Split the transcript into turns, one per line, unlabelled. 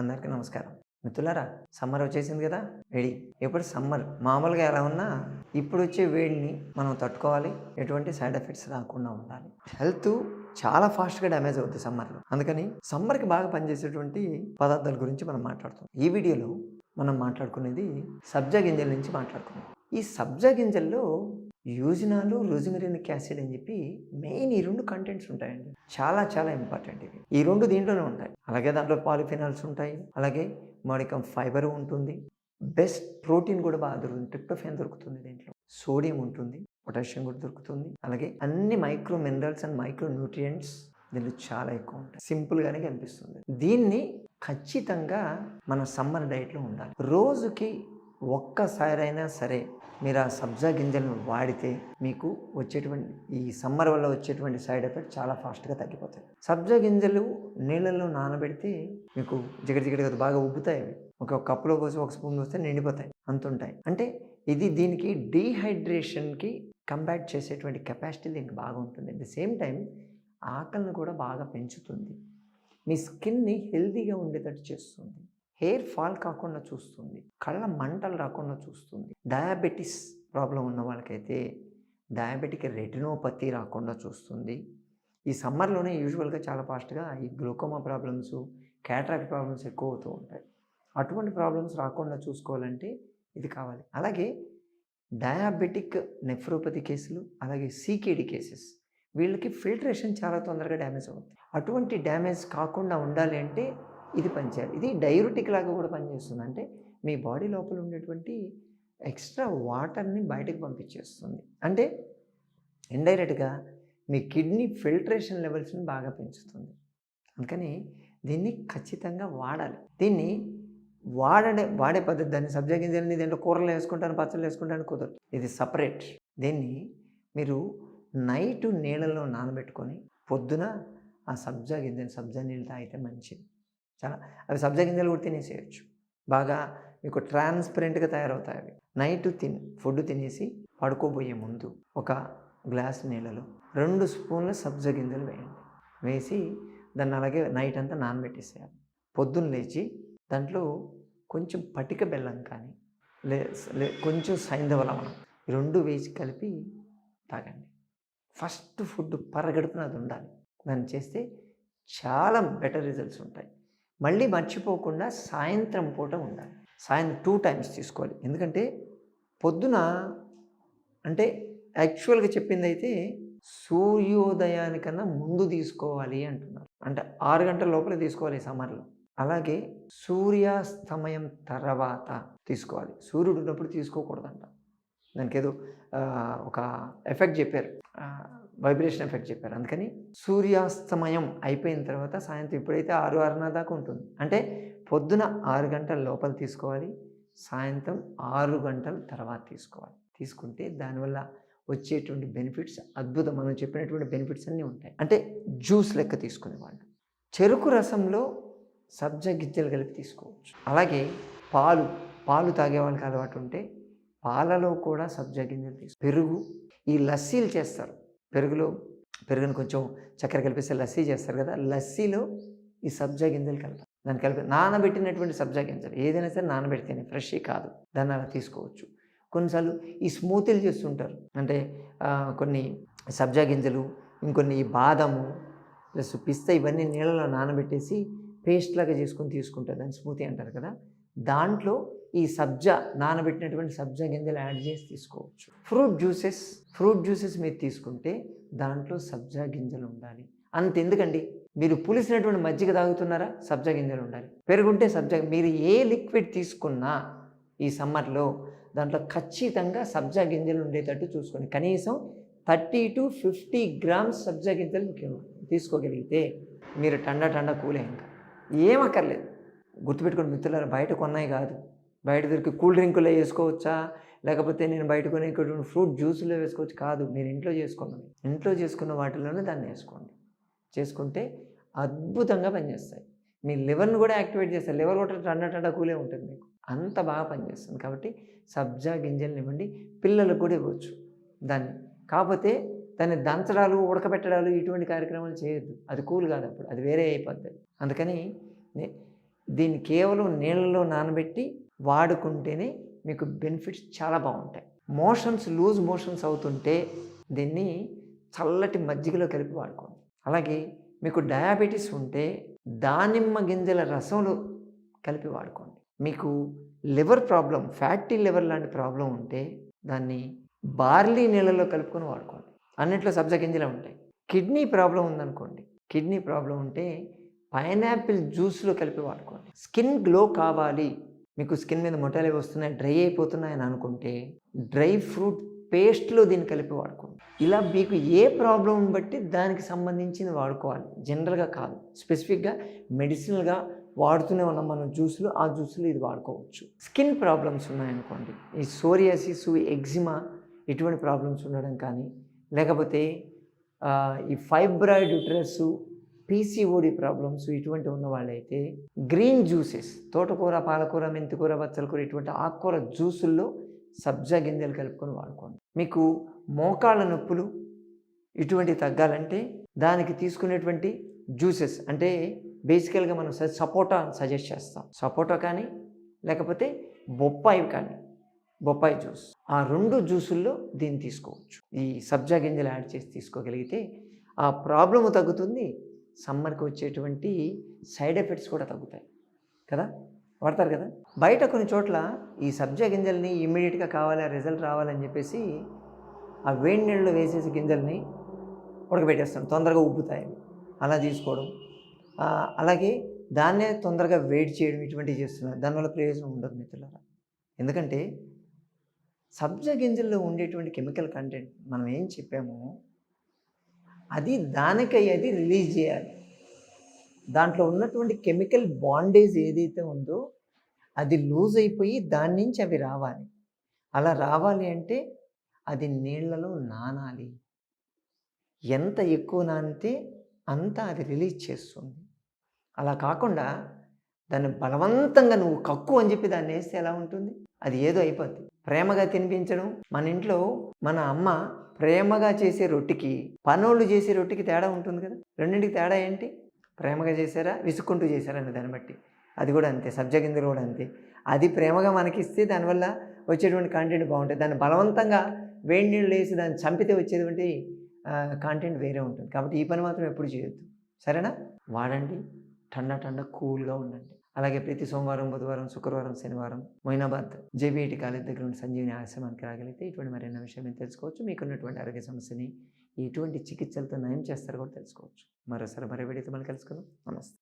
అందరికీ నమస్కారం. మిత్రులారా సమ్మర్ వచ్చేసింది కదా? వేడి ఇప్పుడు సమ్మర్? మామూలుగా ఎలా ఉన్నా ఇప్పుడు వచ్చే వేడిని మనం తట్టుకోవాలి. ఎటువంటి సైడ్ ఎఫెక్ట్స్ రాకుండా ఉండాలి. హెల్త్ చాలా ఫాస్ట్గా డ్యామేజ్ అవుతుంది సమ్మర్లో. అందుకని సమ్మర్కి బాగా పనిచేసేటువంటి పదార్థాల గురించి మనం మాట్లాడుతాం. ఈ వీడియోలో మనం మాట్లాడుకునేది సబ్జా గింజల నుంచి మాట్లాడుకున్నాం ఈ సబ్జా గింజల్లో యూజినాలు రోజిమెరినిక్ యాసిడ్ అని చెప్పి మెయిన్ ఈ రెండు కంటెంట్స్ ఉంటాయండి. చాలా చాలా ఇంపార్టెంట్ ఇవి. ఈ రెండు దీంట్లోనే ఉంటాయి. అలాగే దాంట్లో పాలిఫినాల్స్ ఉంటాయి. అలాగే మోడికం ఫైబర్ ఉంటుంది. బెస్ట్ ప్రోటీన్ కూడా బాగా దొరుకుతుంది. ట్రిప్టోఫెన్ దొరుకుతుంది దీంట్లో. సోడియం ఉంటుంది. పొటాషియం కూడా దొరుకుతుంది. అలాగే అన్ని micro minerals and micro nutrients దీంట్లో చాలా ఎక్కువ ఉంటాయి. సింపుల్గానే కనిపిస్తుంది. దీన్ని ఖచ్చితంగా మన సమ్మర్ డైట్లో ఉండాలి. రోజుకి ఒక్కసారైనా సరే మీరు ఆ సబ్జా గింజలను వాడితే మీకు వచ్చేటువంటి ఈ సమ్మర్ వల్ల వచ్చేటువంటి సైడ్ ఎఫెక్ట్ చాలా ఫాస్ట్గా తగ్గిపోతాయి. సబ్జా గింజలు నీళ్ళల్లో నానబెడితే మీకు జిగట జిగట బాగా ఉబ్బుతాయి అవి. ఒక కప్పులో పోసి ఒక స్పూన్ పోస్తే నిండిపోతాయి అంతుంటాయి. అంటే ఇది దీనికి డీహైడ్రేషన్కి కంబ్యాట్ చేసేటువంటి కెపాసిటీ దీనికి బాగా ఉంటుంది. అట్ ద సేమ్ టైం ఆకలిని కూడా బాగా పెంచుతుంది. మీ స్కిన్ని హెల్తీగా ఉండేటట్టు చేస్తుంది. హెయిర్ ఫాల్ కాకుండా చూస్తుంది కళ్ళ మంటలు రాకుండా చూస్తుంది. డయాబెటీస్ ప్రాబ్లం ఉన్న వాళ్ళకైతే డయాబెటిక్ రెటినోపతి రాకుండా చూస్తుంది. ఈ సమ్మర్లోనే యూజువల్గా చాలా ఫాస్ట్గా ఈ గ్లూకోమా ప్రాబ్లమ్స్ క్యాట్రాక్ట్ ప్రాబ్లమ్స్ ఎక్కువ అవుతూ ఉంటాయి. అటువంటి ప్రాబ్లమ్స్ రాకుండా చూసుకోవాలంటే ఇది కావాలి. అలాగే డయాబెటిక్ నెఫ్రోపతి కేసులు అలాగే సీకేడి కేసెస్ వీళ్ళకి ఫిల్టరేషన్ చాలా తొందరగా డ్యామేజ్ అవుతుంది. అటువంటి డ్యామేజ్ కాకుండా ఉండాలి అంటే ఇది పనిచేయాలి. ఇది డైరుటిక్ లాగా కూడా పనిచేస్తుంది. అంటే మీ బాడీ లోపల ఉండేటువంటి ఎక్స్ట్రా వాటర్ని బయటకు పంపించేస్తుంది. అంటే ఇండైరెక్ట్గా మీ కిడ్నీ ఫిల్టరేషన్ లెవెల్స్ని బాగా పెంచుతుంది. అందుకని దీన్ని ఖచ్చితంగా వాడాలి. దీన్ని వాడడే వాడే పద్ధతి దాన్ని సబ్జా గింజలని దీంట్లో కూరలు వేసుకుంటాను పచ్చళ్ళు వేసుకుంటాను కుదరదు. ఇది సపరేట్. దీన్ని మీరు నైట్ నీళ్ళలో నానబెట్టుకొని పొద్దున ఆ సబ్జా గింజని సబ్జా నీళ్ళు తాగితే మంచిది. చాలా అవి సబ్జా గింజలు కూడా తినేసేయచ్చు. బాగా మీకు ట్రాన్స్పరెంట్గా తయారవుతాయి అవి. నైట్ తిన్ ఫుడ్ తినేసి పడుకోబోయే ముందు ఒక గ్లాస్ నీళ్ళలో రెండు స్పూన్ల సబ్జా గింజలు వేయండి. వేసి దాన్ని అలాగే నైట్ అంతా నానబెట్టేసేయాలి. పొద్దున్న లేచి దాంట్లో కొంచెం పటిక బెల్లం కానీ లే లే కొంచెం సైంధవ లవణం రెండు వేసి కలిపి తాగండి. ఫస్ట్ ఫుడ్ పరగడుపున అది ఉండాలి. దాన్ని చేస్తే చాలా బెటర్ రిజల్ట్స్ ఉంటాయి. మళ్ళీ మర్చిపోకుండా సాయంత్రం పూట ఉండాలి. సాయంత్రం టూ టైమ్స్ తీసుకోవాలి. ఎందుకంటే పొద్దున అంటే యాక్చువల్గా చెప్పింది అయితే సూర్యోదయానికన్నా ముందు తీసుకోవాలి అంటున్నారు. అంటే ఆరు గంటల లోపల తీసుకోవాలి సమ్మర్లో. అలాగే సూర్యాస్తమయం తర్వాత తీసుకోవాలి. సూర్యుడు ఉన్నప్పుడు తీసుకోకూడదంట. దానికి ఏదో ఒక ఎఫెక్ట్ చెప్పారు. వైబ్రేషన్ ఎఫెక్ట్ చెప్పారు. అందుకని సూర్యాస్తమయం అయిపోయిన తర్వాత సాయంత్రం ఇప్పుడైతే ఆరు ఆరున్నర దాకా ఉంటుంది. అంటే పొద్దున ఆరు గంటల లోపల తీసుకోవాలి సాయంత్రం ఆరు గంటల తర్వాత తీసుకోవాలి. తీసుకుంటే దానివల్ల వచ్చేటువంటి బెనిఫిట్స్ అద్భుతం. మనం చెప్పినటువంటి బెనిఫిట్స్ అన్నీ ఉంటాయి. అంటే జ్యూస్ లెక్క తీసుకునేవాళ్ళు చెరుకు రసంలో సబ్జా గిజ్జలు కలిపి తీసుకోవచ్చు. అలాగే పాలు పాలు తాగే వాళ్ళకి అలవాటు ఉంటే పాలలో కూడా సబ్జా గింజలు తీసు పెరుగు ఈ లస్సీలు చేస్తారు. పెరుగులో పెరుగును కొంచెం చక్కెర కలిపిస్తే లస్సీ చేస్తారు కదా లస్సీలో ఈ సబ్జా గింజలు కలపాలి. దాన్ని కలిపి నానబెట్టినటువంటి సబ్జా గింజలు ఏదైనా సరే నానబెడితేనే ఫ్రెష్ కాదు దాన్ని అలా తీసుకోవచ్చు. కొన్నిసార్లు ఈ స్మూతీలు చేస్తుంటారు అంటే కొన్ని సబ్జా గింజలు ఇంకొన్ని బాదము ప్లస్ పిస్తా ఇవన్నీ నీళ్ళలో నానబెట్టేసి పేస్ట్ లాగా చేసుకొని తీసుకుంటారు దాన్ని స్మూతీ అంటారు కదా. దాంట్లో ఈ సబ్జా నానబెట్టినటువంటి సబ్జా గింజలు యాడ్ చేసి తీసుకోవచ్చు. ఫ్రూట్ జ్యూసెస్ ఫ్రూట్ జ్యూసెస్ మీరు తీసుకుంటే దాంట్లో సబ్జా గింజలు ఉండాలి. అంత ఎందుకండి మీరు పులిసినటువంటి మజ్జిగ తాగుతున్నారా? సబ్జా గింజలు ఉండాలి. పెరుగుంటే సబ్జా మీరు ఏ లిక్విడ్ తీసుకున్నా ఈ సమ్మర్లో దాంట్లో ఖచ్చితంగా సబ్జా గింజలు ఉండేటట్టు చూసుకోండి. కనీసం థర్టీ టు ఫిఫ్టీ గ్రామ్స్ సబ్జా గింజలు తీసుకోగలిగితే మీరు టండా టండా కూలే ఇంకా. ఏమక్కర్లేదు గుర్తుపెట్టుకోండి మిత్రులారా బయట కొన్నాయి కాదు. బయట దొరికి కూల్ డ్రింకులో వేసుకోవచ్చా? లేకపోతే నేను బయట కొనేటువంటి ఫ్రూట్ జ్యూస్లో వేసుకోవచ్చు కాదు. మీరు ఇంట్లో చేసుకున్నది ఇంట్లో చేసుకున్న వాటిలోనే దాన్ని వేసుకోండి. చేసుకుంటే అద్భుతంగా పనిచేస్తాయి. మీ లివర్ను కూడా యాక్టివేట్ చేస్తారు లివర్ కూడా టండా కూలే ఉంటుంది మీకు. అంత బాగా పనిచేస్తుంది. కాబట్టి సబ్జా గింజలు ఇవ్వండి. పిల్లలకు కూడా ఇవ్వచ్చు దాన్ని. కాకపోతే దాన్ని దంచడాలు ఉడకబెట్టడాలు ఇటువంటి కార్యక్రమాలు చేయొద్దు. అది కూల్ కాదు అప్పుడు. అది వేరే అయిపోద్ది. అందుకని నే- దీన్ని కేవలం నీళ్ళలో నానబెట్టి వాడుకుంటేనే మీకు బెనిఫిట్స్ చాలా బాగుంటాయి. మోషన్స్ లూజ్ మోషన్స్ అవుతుంటే దీన్ని చల్లటి మజ్జిగలో కలిపి వాడుకోండి. అలాగే మీకు డయాబెటీస్ ఉంటే దానిమ్మ గింజల రసంలో కలిపి వాడుకోండి. మీకు లివర్ ప్రాబ్లం ఫ్యాటీ లివర్ లాంటి ప్రాబ్లం ఉంటే దాన్ని బార్లీ నీళ్ళలో కలుపుకొని వాడుకోండి. అన్నిట్లో సబ్జా గింజలే ఉంటాయి. కిడ్నీ ప్రాబ్లం ఉందనుకోండి. కిడ్నీ ప్రాబ్లం ఉంటే పైనాపిల్ జ్యూస్లో కలిపి వాడుకోండి. స్కిన్ గ్లో కావాలి. మీకు స్కిన్ మీద మొటాలే వస్తున్నాయి డ్రై అయిపోతున్నాయని అనుకుంటే డ్రై ఫ్రూట్ పేస్ట్లో దీన్ని కలిపి వాడుకోండి. ఇలా మీకు ఏ ప్రాబ్లం బట్టి దానికి సంబంధించింది వాడుకోవాలి. జనరల్గా కాదు. స్పెసిఫిక్గా మెడిసినల్గా వాడుతూనే ఉన్న మనం జ్యూస్లు. ఆ జ్యూస్లు ఇది వాడుకోవచ్చు. స్కిన్ ప్రాబ్లమ్స్ ఉన్నాయనుకోండి. ఈ సోరియాసిస్ ఎగ్జిమా ఇటువంటి ప్రాబ్లమ్స్ ఉండడం కానీ లేకపోతే ఈ ఫైబ్రాయిడ్ యుట్రస్ పీసీఓడి ప్రాబ్లమ్స్ ఇటువంటి ఉన్న వాళ్ళైతే గ్రీన్ జ్యూసెస్ తోటకూర పాలకూర మెంతికూర బచ్చలకూర ఇటువంటి ఆకుకూర జ్యూసుల్లో సబ్జా గింజలు కలుపుకొని వాడుకోండి. మీకు మోకాళ్ళ నొప్పులు ఇటువంటి తగ్గాలంటే దానికి తీసుకునేటువంటి జ్యూసెస్ అంటే బేసికల్గా మనం సపోటా సజెస్ట్ చేస్తాం. సపోటా కానీ లేకపోతే బొప్పాయి కానీ బొప్పాయి జ్యూస్. ఆ రెండు జ్యూసుల్లో దీన్ని తీసుకోవచ్చు. ఈ సబ్జా గింజలు యాడ్ చేసి తీసుకోగలిగితే ఆ ప్రాబ్లము తగ్గుతుంది సమ్మర్కి వచ్చేటువంటి సైడ్ ఎఫెక్ట్స్ కూడా తగ్గుతాయి. కదా? వాడతారు కదా? బయట కొన్ని చోట్ల ఈ సబ్జా గింజల్ని ఇమ్మీడియట్గా కావాలి రిజల్ట్ రావాలని చెప్పేసి ఆ వేడి నీళ్ళలో వేసేసి గింజల్ని ఉడకబెట్టేస్తాం. తొందరగా ఉబ్బుతాయి. అలా తీసుకోవడం. అలాగే దాన్నే తొందరగా వేడి చేయడం ఇటువంటివి చేస్తున్నారు. దానివల్ల ప్రయోజనం ఉండదు మిత్రులారా. ఎందుకంటే సబ్జా గింజల్లో ఉండేటువంటి కెమికల్ కంటెంట్ మనం ఏం చెప్పామో అది దానికై అది రిలీజ్ చేయాలి. దాంట్లో ఉన్నటువంటి కెమికల్ బాండేజ్ ఏదైతే ఉందో అది లూజ్ అయిపోయి దాని నుంచి అవి రావాలి. అలా రావాలి అంటే అది నీళ్ళలో నానాలి. ఎంత ఎక్కువ నానితే అంత అది రిలీజ్ చేస్తుంది. అలా కాకుండా దాన్ని బలవంతంగా నువ్వు కక్కు అని చెప్పి దాన్ని వేస్తే ఎలా ఉంటుంది? అది ఏదో అయిపోద్ది. ప్రేమగా తినిపించడం. మన ఇంట్లో మన అమ్మ ప్రేమగా చేసే రొట్టెకి పనోళ్ళు చేసే రొట్టికి తేడా ఉంటుంది కదా? రెండింటికి తేడా ఏంటి? ప్రేమగా చేశారా? విసుక్కుంటూ చేశారా అనే దాన్ని బట్టి. అది కూడా అంతే. సబ్జా గింజలు కూడా అంతే. అది ప్రేమగా మనకిస్తే దానివల్ల వచ్చేటువంటి కంటెంట్ బాగుంటుంది. దాన్ని బలవంతంగా వేడి నీళ్ళు వేసి దాన్ని చంపితే వచ్చేటువంటి కాంటెంట్ వేరే ఉంటుంది. కాబట్టి ఈ పని మాత్రం ఎప్పుడు చేయొద్దు. సరేనా? వాడండి. టండా టండా కూల్గా ఉండండి. అలాగే ప్రతి సోమవారం బుధవారం శుక్రవారం శనివారం మొయినాబాద్ జేబీఐటి కాలేజ్ దగ్గర ఉన్న సంజీవిని ఆశ్రమానికి రాగలిగితే ఇటువంటి మరిన్న విషయం తెలుసుకోవచ్చు. మీకున్నటువంటి ఆరోగ్య సమస్యని ఎటువంటి చికిత్సలతో నయం చేస్తారో కూడా తెలుసుకోవచ్చు. మరోసారి మరో వీడియోతో మళ్ళీ కలుసుకుందాం. నమస్తే.